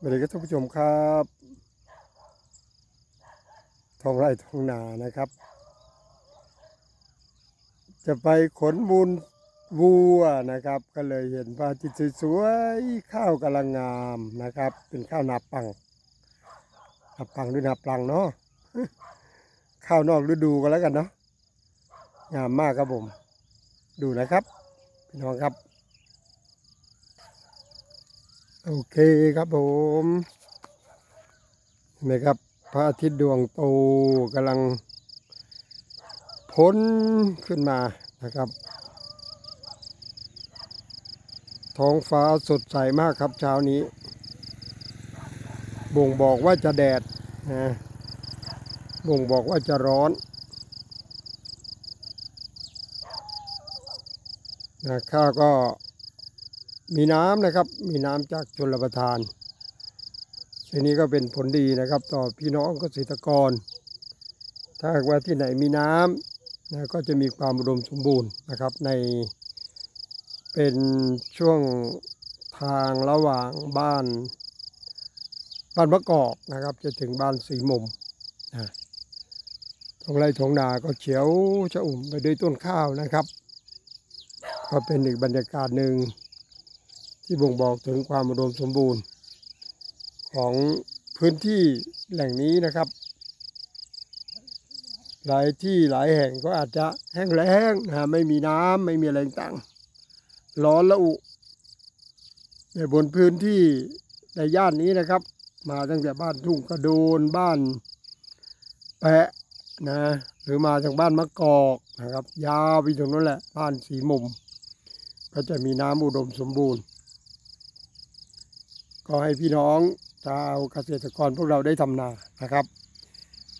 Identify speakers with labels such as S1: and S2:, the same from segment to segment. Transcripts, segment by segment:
S1: สวัสดีครับท่านผู้ชมครับท้องไร่ท้องนานะครับ จะไปขนมูลวัวนะครับ ก็เลยเห็นพระอาทิตย์สวยๆข้าวกำลังงามนะครับ เป็นข้าวนาปังนาปังหรือนาปังเนาะข้าวนอกฤดูก็แล้วกันเนาะงามมากครับผม ดูนะครับ พี่น้องครับ โอเคครับผมเห็นไหมครับพระอาทิตย์ดวงโตกำลังพ้นขึ้นมานะครับ ท้องฟ้าสดใสมากครับเช้านี้ บ่งบอกว่าจะแดดนะบ่งบอกว่าจะร้อนนะข้าก็ มีน้ำนะครับ มีน้ำจากชนรับประทานเช่นนี้ก็เป็นผลดีนะครับ ต่อพี่น้องเกษตรกร ถ้าหากว่าที่ไหนมีน้ำนะก็จะมีความอุดมสมบูรณ์นะครับ ในเป็นช่วงทางระหว่างบ้านบ้านมะกอกนะครับ จะถึงบ้านสีมุมนะท้องไร่ท้องนาก็เขียวชะอุ่มไปด้วยต้นข้าวนะครับ ก็เป็นอีกบรรยากาศหนึ่ง ที่บ่งบอกถึงความอุดมสมบูรณ์ ของพื้นที่แหล่งนี้นะครับ หลายที่หลายแห่งก็อาจจะแห้งแล้งนะไม่มีน้ำไม่มีอะไรต่างร้อนละอุในบนพื้นที่ในย่านนี้นะครับ มาตั้งแต่บ้านทุ่งกระโดนบ้านแปะนะหรือมาจากบ้านมะกอกนะครับ ยาวไปถึงนั่นแหละบ้านสีมุม ก็จะมีน้ำอุดมสมบูรณ์ ก็ให้พี่น้องชาวเกษตรกรพวกเราได้ทำนานะครับ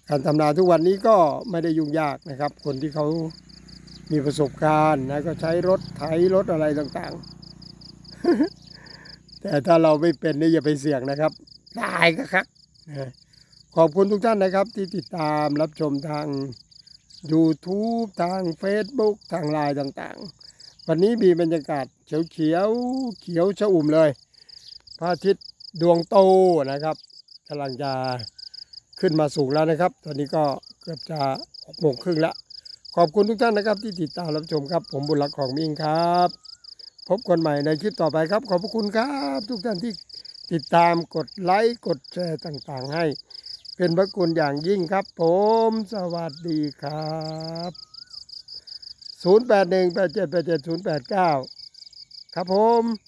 S1: การทำนาทุกวันนี้ก็ไม่ได้ยุ่งยากนะครับ คนที่เขามีประสบการณ์นะก็ใช้รถไถรถอะไรต่างๆ แต่ถ้าเราไม่เป็นนี่อย่าไปเสี่ยงนะครับตายก็ครับขอบคุณทุกท่านนะครับที่ติดตามรับชมทาง YouTube ทาง Facebook ทางไลน์ต่างๆ วันนี้มีบรรยากาศเขียวเขียวๆเขียวชอุ่มเลย พระอาทิตย์ดวงโตนะครับกำลังจะขึ้นมาสูงแล้วนะครับ ตอนนี้ก็เกือบจะหกโมงครึ่งแล้วขอบคุณทุกท่านนะครับที่ติดตามรับชมครับ ผมบุญรักของมิ่งครับ พบกันใหม่ในคลิปต่อไปครับ ขอบพระคุณครับ ทุกท่านที่ติดตามกดไลค์กดแชร์ต่างๆ ให้ เป็นพระคุณอย่างยิ่งครับ ผมสวัสดีครับ 0 8 1 8 7 8 7 0 8 9 ครับผม